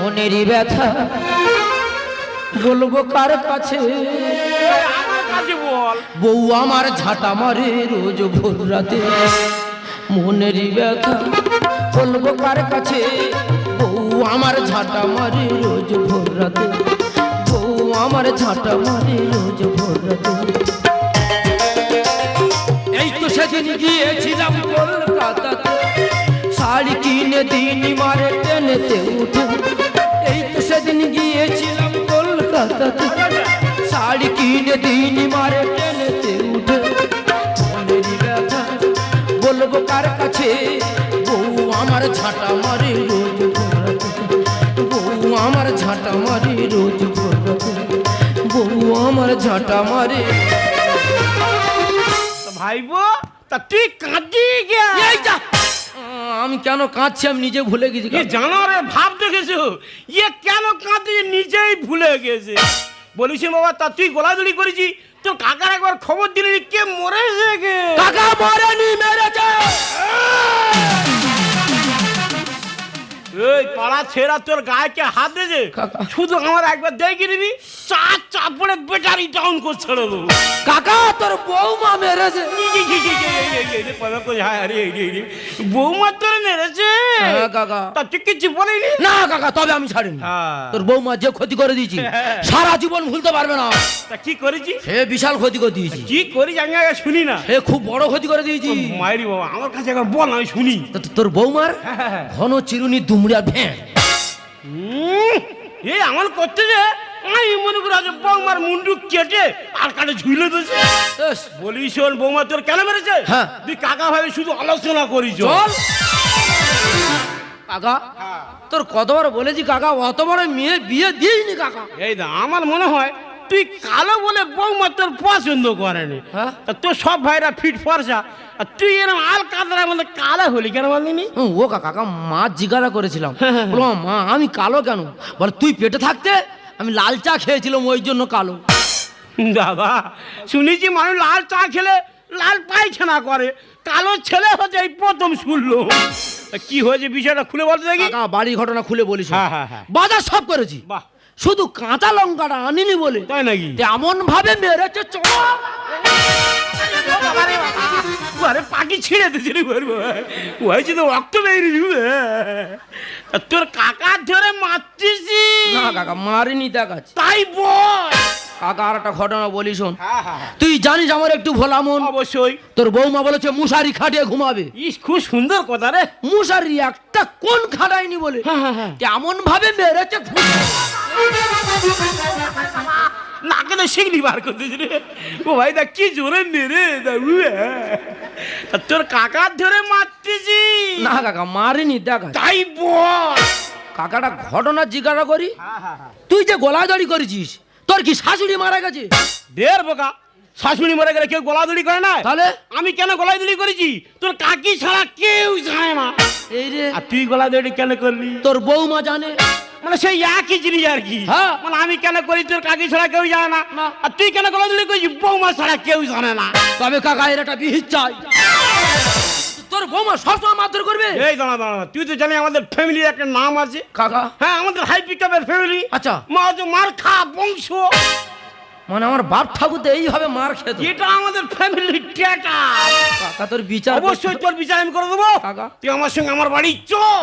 মনেরই ব্যথা বলব কার কাছে? বউ আমার ঝাঁটা মারে রোজ ভোর রাতে। মনেরই ব্যথা বলব কার কাছে? বউ আমার ঝাঁটা মারে রোজ ভোর রাতে। বউ আমার ঝাঁটা মারে রোজ ভোর রাতে। এই তো সেদিন গিয়েছিলাম কলকাতাতে। শাড়ি কিনে দিন মারে টেনেতে উঠে। কলকাতাতে শাড়ি কিনে দিন মারে টেনেতে উঠে মনেরই ব্যথা বলব কার কাছে বউ আমার ঝাঁটা মারে রোজ বউ আমার ঝাঁটা মারে রোজ বউ আমার ঝাঁটা মারে ভাইবো তা তুই কাঁদি গে এই যা! আহ, আমি কেন কাঁদছি আমি নিজে ভুলে গেছি এ জানোয়ারের ভাব দেখেছ? ইয়ে কেন কাঁদি? নিজেই ভুলে গেছে। বলিস বাবা তা তুই গোলাগুলি করেছি। তো কাকার একবার খবর দিলি কে মরেছে গেছে কাকা মরেনি মেরেছে। এই পাড়া ছেড়া তোর গায়ে কে হাত। শুধু আমার একবার দেখে নিবি চার চাপড়ে বেটারি ডাউন করে ছেড়ে কাকা তোর বৌমা মেরেছে। বৌমা তোর মেরেছে। হ্যাঁ, কাকা। তা তুই কিছু বলিনি? না কাকা তবে আমি ছাড়িনি। হ্যাঁ। তোর বৌমা যে ক্ষতি করে দিয়েছি হ্যাঁ। সারা জীবন ভুলতে পারবে না। তা কি করেছি? সে বিশাল ক্ষতি করে দিয়েছি। কি করি আমি আগে শুনি না। সে খুব বড় ক্ষতি করে দিয়েছি। মায়েরি বাবা আমার কাছে একবার বল আমি শুনি। তোর বৌমার। ঘন চিরুনি দুমড়িয়া ভ্যাঁ উম, এই আমার করতে যে আমি মনে করি আজ বৌমার মুন্ডু কেটে আর কাটে ঝুলে দিয়েছে। এস, বলি শোন বৌমা তোর কেন মেরেছে? হ্যাঁ। তুই কাকা ভাবে শুধু আলোচনা করিস। চল। কাকা তোর কতবার বলেছি কাকা অত বড় মেয়ে বিয়ে দিইনি কাকা। এই দা আমার মনে হয় তুই কালো বলে বৌমা তোর পছন্দ করেনি। হ্যাঁ? তা তোর সব ভাইরা ফিট ফর্সা। আর তুই এরকম আল কাতরা মধ্যে কালো হলি কেন বলিনি? ও কাকা মা জিজ্ঞাসা করেছিলাম। বলো মা আমি কালো কেন? বলে তুই পেটে থাকতে আমি লাল চা খেয়েছিলাম ওই জন্য কালো। দাদা শুনেছি মানুষ লাল চা খেলে লাল পায়খানা করে। কালো ছেলে হচ্ছে এই প্রথম শুনলো। কি হয়েছে বিষয়টা খুলে বলতে দেখি। কাকা বাড়ি ঘটনা খুলে বলিস হ্যাঁ, হ্যাঁ, হ্যাঁ। বাজার সব করেছি। বাহ। শুধু কাঁচা লঙ্কাটা আনিনি বলে। তাই নাকি? এমন ভাবে মেরেছে চল আরে পাখি ছিঁড়ে হয়েছে তো রক্ত বেরিয়ে যাবে। তোর কাকা ধরে মারতেছি। না কাকা মারিনি দেখাচ্ছি তাই বল। কাকা আর একটা ঘটনা বলি শোন। হ্যাঁ হ্যাঁ হ্যাঁ। তুই জানিস আমার একটু ভোলা মন? অবশ্যই। তোর বৌমা বলেছে মুশারি খাটিয়ে ঘুমাবে। ইস খুব সুন্দর কথা রে। মুশারি একটা কোন খাটায়নি বলে। হ্যাঁ, হ্যাঁ, হ্যাঁ। এমন ভাবে মেরেছে ঘুম- নাকে তো শিখলি বার করতেছি রে। ও ভাই দা কি জোরে দা উয়ে। তা তোর কাকা ধরে মারতেছি। না কাকা মারিনি দেখাচ্ছি তাই বল। কাকাটা ঘটনা জিজ্ঞাসা করি হ্যাঁ, তুই যে গলাদড়ি করেছিস তোর কি শাশুড়ি মারা গেছে? ঢের বোকা। শাশুড়ি মারা গেলে কেউ গলাদুলি করে না? তাহলে? আমি কেন গলাদুলি করেছি? তোর কাকি ছাড়া কেউ জানে না। এই রে। আর তুই গলাদুলি কেন করলি? তোর বৌমা জানে। মানে সেই একই জিনিস আর কি। হ্যাঁ। মানে আমি কেন করি তোর কাকি ছাড়া কেউ জানে না। আর তুই কেন গলাদুলি করেছিস বৌমা ছাড়া কেউ জানে না। তবে কাকা এর একটা বিহিত চাই। তোর বৌমা সবসময় মারধর করবে? এই দাঁড়া দাঁড়া তুই তো জানি আমাদের ফ্যামিলির একটা নাম আছে। কাকা? হ্যাঁ আমাদের হাই পিকআপের ফ্যামিলি আচ্ছা। মা তো মার খা বংশ। মানে আমার বাপ ঠাকুর তো এইভাবে মার খেত। এটা আমাদের ফ্যামিলির টেটা কাকা তোর বিচার অবশ্যই তোর বিচার আমি করে দেবো। কাকা। তুই আমার সঙ্গে আমার বাড়ি চল।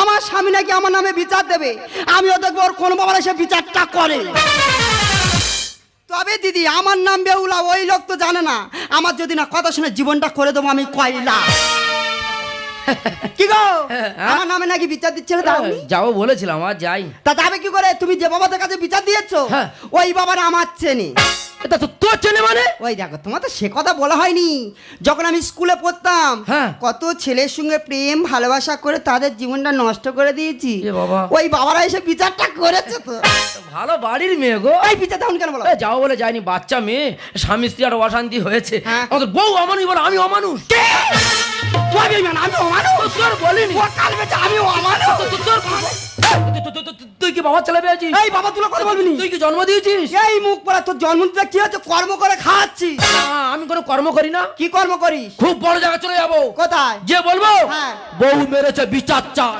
আমার স্বামী নাকি আমার নামে বিচার দেবে? আমিও দেখব ওর কোনো বাবার এসে বিচারটা করে। তবে দিদি আমার নাম বেউলা ওই লোক তো জানে না। আমার যদি না কথা শুনে জীবনটা করে দেবো আমি কয়লা। কি গো? হ্যাঁ। আমার নামে নাকি বিচার দিচ্ছিল দাওনি যাব বলেছিলাম আর যাই তা যাবে কি করে? তুমি যে বাবাদের কাছে বিচার দিয়েছ? হ্যাঁ। ওই বাবার আমার চেনে। এটা তো তোর ছেলে মানে? ওই দেখো তোমার তো সে কথা বলা হয়নি। যখন আমি স্কুলে পড়তাম হ্যাঁ। কত ছেলের সঙ্গে প্রেম ভালোবাসা করে তাদের জীবনটা নষ্ট করে দিয়েছি। এ বাবা। ওই বাবারা এসে বিচারটা করেছে তো। ভালো বাড়ির মেয়ে গো। ওই বিচার তেমন কেন বলো? এ, যাও বলে যায়নি বাচ্চা মেয়ে স্বামী স্ত্রী আর অশান্তি হয়েছে। হ্যাঁ। আমাদের বউ অমানুষ বলে আমি অমানুষ। তুই কি বাবা ছেলে পেয়েছিস? এই বাবা তুলো কথা বলবি। তুই কি জন্ম দিয়েছিস? এই মুখ পড়া তোর জন্মদিনে কি হচ্ছে? কর্ম করে খাওয়াচ্ছি। আমি কোনো কর্ম করি না। কি কর্ম করিস? খুব বড় জায়গা চলে যাব। কোথায়? যে বলব হ্যাঁ। বউ মেরেছে বিচার চায়।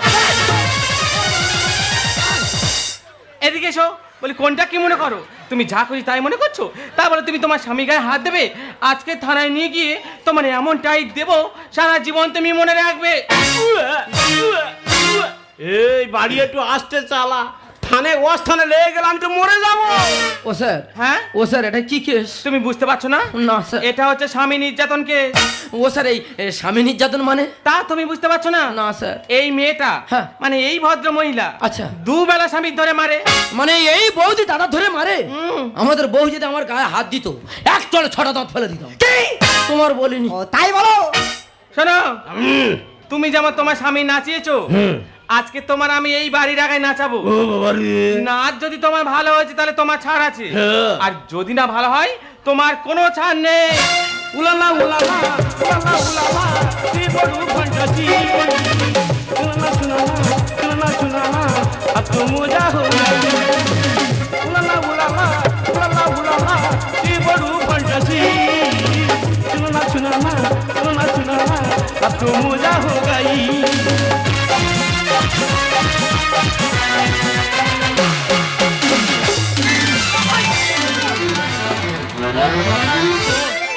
এদিকে এসো বলি কোনটা কি মনে করো? তুমি যা খুশি তাই মনে করছ? তারপরে তুমি তোমার স্বামী গায়ে হাত দেবে? আজকে থানায় নিয়ে গিয়ে তোমার এমন টাইট দেবো, সারা জীবন তুমি মনে রাখবে। এই বাড়ি একটু আসতে চালা। থানে ও স্থানে লেগে গেলে আমি তো মরে যাব। ও স্যার হ্যাঁ? ও স্যার এটা কি কেস তুমি বুঝতে পারছ না? না স্যার। এটা হচ্ছে স্বামী নির্যাতন কেস ও স্যার এই এ, স্বামী নির্যাতন মানে? তা তুমি বুঝতে পারছ না? না স্যার। এই মেয়েটা হ্যাঁ। মানে এই ভদ্র মহিলা আচ্ছা। দুবেলা স্বামীর ধরে মারে। মানে এই বৌদি দাদা ধরে মারে? হুম। আমাদের বউ যদি আমার গায়ে হাত দিত এক চলে ছটা দাঁত ফেলে দিতাম। তোমার বলিনি। ও তাই বলো। শোনো। তুমি যেমন তোমার স্বামী নাচিয়েছো আজকে তোমার আমি এই বাড়ি আগায় নাচাবো নাচ যদি তোমার ভালো হয়েছে তাহলে তোমার ছাড় আছে আর যদি না ভালো হয় তোমার কোনো ছাড় নেই উলালা উলালা উলালা উলালা জীবন মজা হো গাই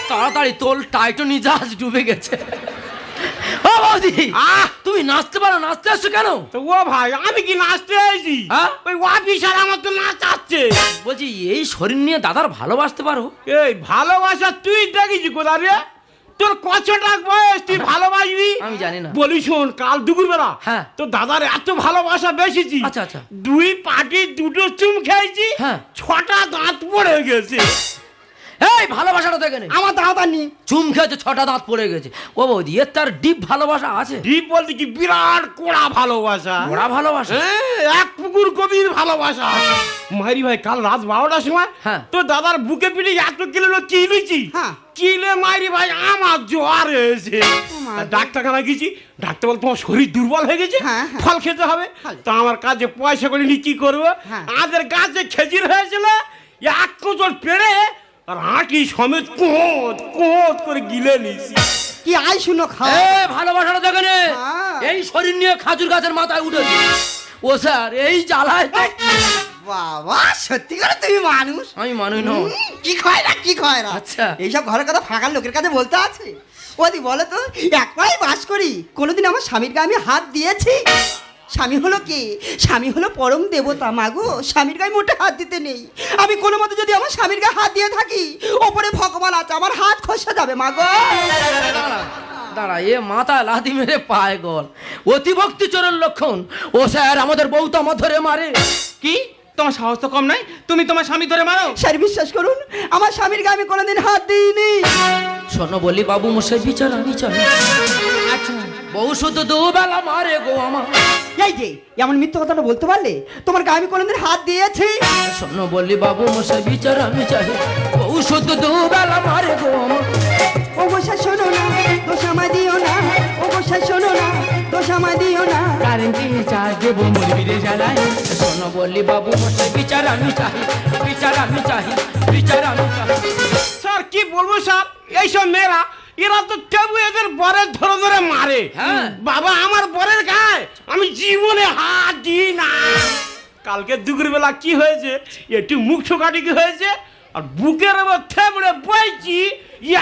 তাড়াতাড়ি তোল টাইটো নিজাজ ডুবে গেছে। ও বৌদি! তুমি নাচতে পারো নাচতে আসছো কেন? ও ভাই আমি কি নাচতে হ্যাঁ? ওই অফিসার আমার তো নাচাচ্ছে। বলছি এই শরীর নিয়ে দাদার ভালোবাসতে পারো? এই ভালোবাসা তুই দেখিছি কোথা রে? তোর কত টাক বয়স তুই ভালোবাসবি? আমি জানি না। বলি শোন কাল দুপুর বেলা হ্যাঁ। তোর দাদার এত ভালোবাসা বেশিছি আচ্ছা, আচ্ছা। দুই পাটি দুটো চুম খেয়েছি। হ্যাঁ। ছটা দাঁত পড়ে গেছে। এই ভালোবাসাটা দেখে নে আমার দাদা নি চুম খেয়েছে ছটা দাঁত পড়ে গেছে। ও বৌদি এর তার ডিপ ভালোবাসা আছে? ডিপ বলতে কি বিরাট কোড়া ভালোবাসা? কোড়া ভালোবাসা? হ্যাঁ, এক পুকুর কবির ভালোবাসা। মারি ভাই কাল রাত বারোটার সময় হ্যাঁ। তো দাদার বুকে পিঠে এত কিলো কিনেছি হ্যাঁ। কিলে মারি ভাই আমার জ্বর হয়েছে ডাক্তারখানা গেছি ডাক্তার বল তোমার শরীর দুর্বল হয়ে গেছে হ্যাঁ। ফল খেতে হবে। তো আমার কাছে পয়সা করে নি কি করব। আমাদের গাছে খেজির হয়েছিল এক কোচর পেড়ে আর হাঁটি সমেত কোঁত কোঁত করে গিলে নিছি কি আই শুনো ভালোবাসাটা দেখে নে। হ্যাঁ। এই শরীর নিয়ে খাজুর গাছের মাথায় উঠেছে। ও স্যার এই জ্বালায় বাবা সত্যি করে তুমি মানুষ? আমি মানুষ না কি খায় না কি খায় না? আচ্ছা। এইসব ঘরের কথা ফাঁকা লোকের কাছে বলতে আছে? ওদি বলো তো একলাই বাস করি কোনোদিন আমার স্বামীর গায়ে আমি হাত দিয়েছি? স্বামী হলো কি? স্বামী হলো পরম দেবতা মাগো স্বামীর গায়ে মোটে হাত দিতে নেই। আমি কোনো মতে যদি আমার স্বামীর গায়ে হাত দিয়ে থাকি ওপরে ভগবান আছে আমার হাত খসে যাবে মাগো দাঁড়া দাঁড়া এ মাথা লাথি মেরে পায় গল। অতিভক্তি চোরের লক্ষণ। ও স্যার আমাদের বউ তো আমার ধরে মারে। কি? তোমার সাহস তো কম নাই? তুমি তোমার স্বামী ধরে মারো। স্যার বিশ্বাস করুন আমার স্বামীর গায়ে আমি কোনোদিন হাত দিইনি। শোনো বলি বাবু মশাই বিচার আমি চাই। আচ্ছা। বউ শুধু দুবেলা মারে গো আমার। এই যে এমন মিথ্যে কথাটা বলতে পারলে? তোমার গায়ে আমি কোনোদিন হাত দিয়েছি। শোনো বলি বাবু মশাই বিচার আমি চাই। বউ শুধু দুবেলা মারে গো আমার। ও বসে শোনো না দোষ আমায় দিও না। ও বসে শোনো না দোষ আমায় দিও না। কারেন্টি চার দেবো মুরগিরে জ্বালাই শোনো বলি বাবু মশাই বিচার আমি চাই। বিচার আমি চাই বিচার আমি চাই। স্যার কি বলব স্যার? এইসব মেয়েরা এরা তো টেবু এদের বরের ধরে ধরে মারে। হ্যাঁ। বাবা আমার বরের গায়ে আমি জীবনে হাত দিই না। কালকে দুপুর বেলা কি হয়েছে? একটু মুখ ঠোকাটি কি হয়েছে? আর বুকের এবার থেমড়ে বইছি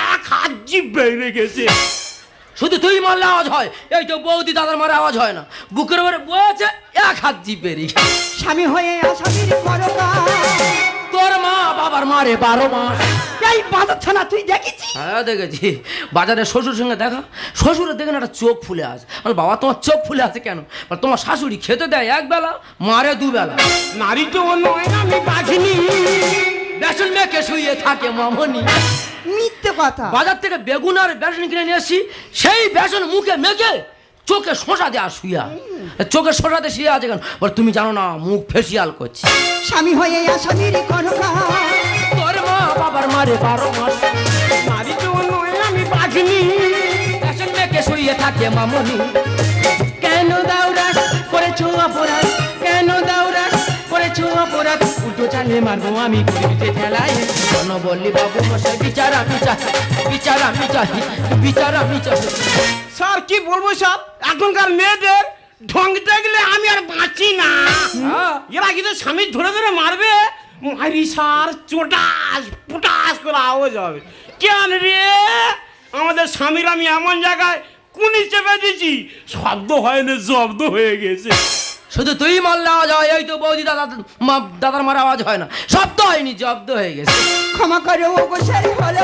এক হাত জিভ বেড়ে গেছে। শুধু তুই মারলে আওয়াজ হয় এই তো বৌদি দাদার মারে আওয়াজ হয় না। বুকের ওপরে বয়েছে এক হাত জিপ বেরিয়ে স্বামী হয়ে আসামির পরকা তোর মা বাবার মারে বারো মাস এই বাঁধাচ্ছে না তুই দেখেছি হ্যাঁ দেখেছি। বাজারে শ্বশুর সঙ্গে দেখা। শ্বশুরের দেখেন একটা চোখ ফুলে আছে বলে, বাবা তোমার চোখ ফুলে আছে কেন? বলে, তোমার শাশুড়ি খেতে দেয় এক বেলা মারে দুবেলা। নারী তো অন্য আমি বাঘিনি। বেসন মেখে শুয়ে থাকে মামনি। মিথ্যে কথা। বাজার থেকে বেগুন আর বেসন কিনে নিয়ে এসছি। সেই বেসন মুখে মেখে চোখে শোষা দেওয়া শুয়া। চোখে শোষাতে শুয়ে আছে কেন? বল তুমি জানো না মুখ ফেসিয়াল করছে। স্বামী হয়ে আসামির তোর মা বাবার মারে বারো মাস। নয় আমি বাঘিনী বেসন মেখে শুয়ে থাকে মামনি। কেন দাউরাস করেছ অপরাধ? কেন দাউরাস করেছ অপরাধ? উল্টো চালে মারবো আমি যে ঠেলায়। কেন বললি বাবু মশাই বিচার আমি চাই বিচার আমি চাই বিচার আমি চাই স্যার কি বলব স্যার এখনকার মেয়েদের ঢং দেখলে আমি আর বাঁচি না। হ্যাঁ। এরা কিন্তু স্বামী ধরে ধরে মারবে। মারি সার চোটাস পুটাস করে আওয়াজ হবে। কেন রে? আমাদের স্বামীর আমি এমন জায়গায় কুনি চেপে দিয়েছি। শব্দ হয় না জব্দ হয়ে গেছে। শুধু তুই মারলে আওয়াজ হয় এই তো বৌদি দাদা মা- দাদার মারা আওয়াজ হয় না। শব্দ হয়নি জব্দ হয়ে গেছে। ক্ষমা করে ও গো সেই হলে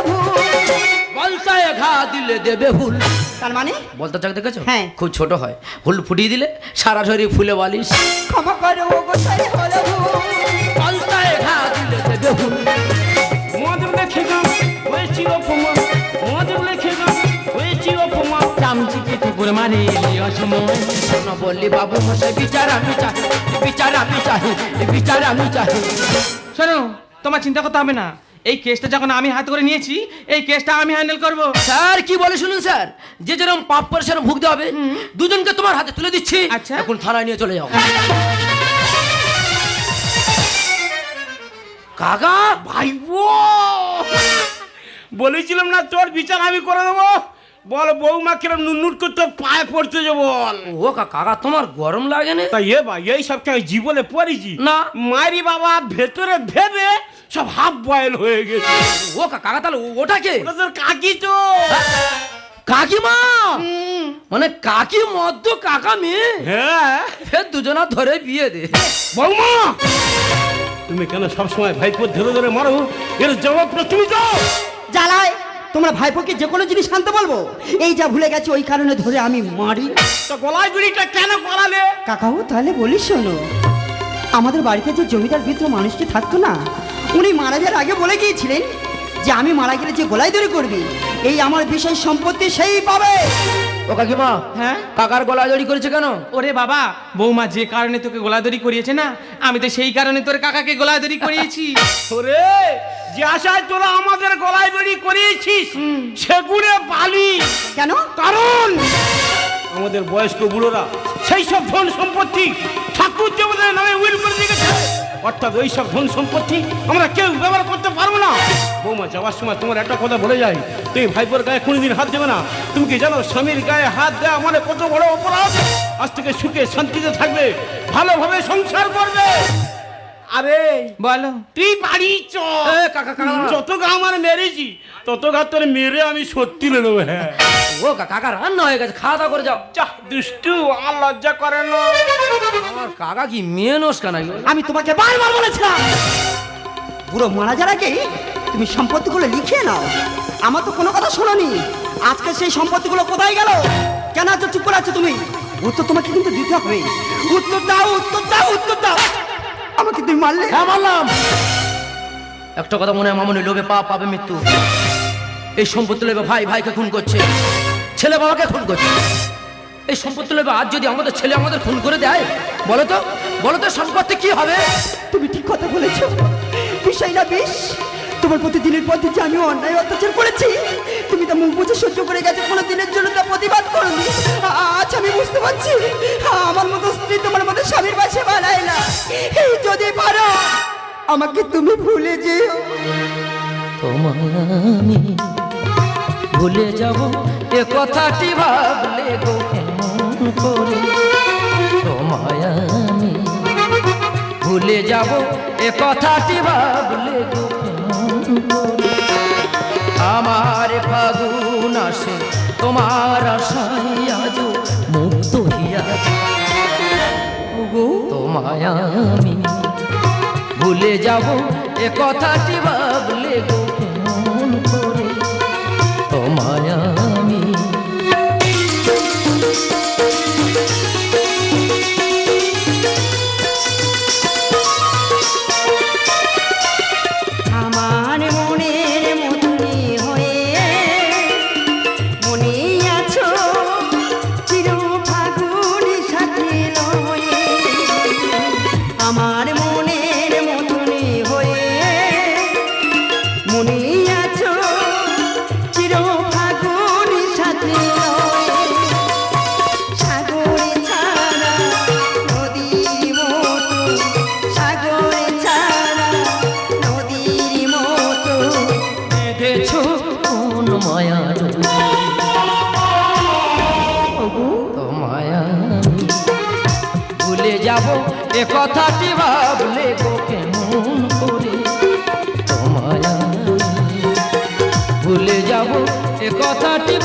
দিলে দেবে হুল। তার মানে? বলতে চাক দেখেছ? হ্যাঁ। খুব ছোট হয়। হুল ফুটিয়ে দিলে সারা শরীর ফুলে বালিশ। ক্ষমা করে ও গো সেই হলে ভুল বলসায় ঘা দিলে দেবে হুল। মদ লেখে গাম হয়েছি অপমান মদ লেখে গাম হয়েছি অপমান চামচিকে টুকুর মারে অসময়। শোনো বললি বাবু মশাই বিচার আমি চাই বিচার আমি চাই বিচার আমি চাই। শোনো তোমার চিন্তা করতে হবে না। এই কেসটা যখন আমি হাতে করে নিয়েছি এই কেসটা আমি হ্যান্ডেল করব। স্যার কি বলে শুনুন স্যার? যে যেরকম পাপ করে সেরকম ভুগতে হবে। দুজনকে তোমার হাতে তুলে দিচ্ছি। আচ্ছা। এখন থানায় নিয়ে চলে যাও। কাকা ভাইবো বলেছিলাম না তোর বিচার আমি করে দেবো। বল বৌমা কিরম নুনুট করতে পায়ে পড়তে যে বল। ও কা- কাকা তোমার গরম লাগে না? তা এ ভাই এই সব কি আমি জীবনে পড়েছি? না। মারি বাবা ভেতরে ভেবে সব হাফ বয়েল হয়ে গেছে। ও কাকা তাহলে ও- ওটাকে ওটা তোর কাকি তো। কাকিমা? মানে কাকি মদ্য কাকা মেয়ে? হ্যাঁ। ফের দুজনা ধরে বিয়ে দে। বৌমা তুমি কেন সবসময় ভাইপো ধরে ধরে মারো? এর জবাবটা তুমি দাও। জ্বালায় তোমরা ভাইপোকে যে কোনো জিনিস আনতে বলব। এই যা ভুলে গেছে ওই কারণে ধরে আমি মারি। তো গলায় দড়িটা কেন করালে কাকাও তাহলে বলিস শোনো। আমাদের বাড়িতে যে জমিদার বৃদ্ধ মানুষটি থাকতো না উনি মারা যাওয়ার আগে বলে গিয়েছিলেন যে আমি মারা গেলে যে গোলায় দড়ি করবি এই আমার বিশেষ সম্পত্তি সেই পাবে। ও কাকিমা হ্যাঁ? কাকার গলা জড়ি করেছে কেন? ওরে বাবা বৌমা যে কারণে তোকে গোলাদরি করিয়েছে না আমি তো সেই কারণে তোর কাকাকে গোলাদরি করিয়েছি। ওরে যে আশায় তোরা আমাদের গলায় দড়ি করিয়েছিস সেগুড়ে বালি কেন? কারণ আমাদের বয়স্ক বুড়োরা সেই সব ধন সম্পত্তি ঠাকুর দেবতার নামে উইল করে দিয়ে গেছে অর্থাৎ ওই সব ধন সম্পত্তি আমরা কেউ ব্যবহার করতে পারব না। বৌমা যাওয়ার সময় তোমার একটা কথা বলে যাই। তুমি ভাইপোর গায়ে কোনোদিন হাত দেবে না। তুমি কি জানো স্বামীর গায়ে হাত দেওয়া মানে কত বড় অপরাধ? আজ থেকে সুখে শান্তিতে থাকবে ভালোভাবে সংসার করবে। আরে বলো। তুই বাড়ি চ এ, কাকা, কাকা। যত গা আমার মেরেছি তত গা তোর মেরে আমি সত্যি নেব হ্যাঁ। ও কা- কাকা রান্না হয়ে গেছে খাওয়া দাওয়া করে যাও। চাহ দুষ্টু আর লজ্জা করে না। আমার কাকা কি মেয়ে নস্কা নাকি? আমি তোমাকে বারবার বলেছিলাম। বুড়ো মারা যাওয়ার আগে তুমি সম্পত্তিগুলো লিখে নাও। আমার তো কোনো কথা শোনোনি। আজকে সেই সম্পত্তিগুলো কোথায় গেল? কেন আজ চুপ করে আছো তুমি? উত্তর তোমাকে কিন্তু দিতে হবে। উত্তর দাও উত্তর দাও উত্তর দাও। আমাকে তুমি মারলে? হ্যাঁ মারলাম। একটা কথা মনে হয় মামনি লোভে পাপ পাবে মৃত্যু। এই সম্পত্তি লোভে ভাই ভাইকে খুন করছে। ছেলে বাবাকে খুন করছে। এই সম্পত্তি লোভে আজ যদি আমাদের ছেলে আমাদের খুন করে দেয় বলো তো বলো তো সম্পত্তি কি হবে? তুমি ঠিক কথা বলেছ। বিষয় না বিষ তোমার প্রতি দিনের পর দিন যে আমি অন্যায় অত্যাচার করেছি তুমি তা মুখ বুঝে সহ্য করে গেছো কোনো দিনের জন্য তা প্রতিবাদ করনি। আচ্ছা আমি বুঝতে পারছি আমার মতো স্ত্রী তোমার মতো স্বামীর পাশে বানায় না। এই যদি পারো আমাকে তুমি ভুলে যেও। তোমায় আমি ভুলে যাব এ কথাটি ভাবলে গো কেমন করে? তোমায় আমি ভুলে যাব, এ কথাটি ভাবলে গো আমার ফাগুন আসে, তোমার আশাই আজ মুক্ত হইয়াছে ওগো তোমায় আমি ভুলে যাব, এ কথাটি ভাবলে গো এ কথাটি ভাবলে গো কেমন করে তোমায় ভুলে যাব এ কথাটি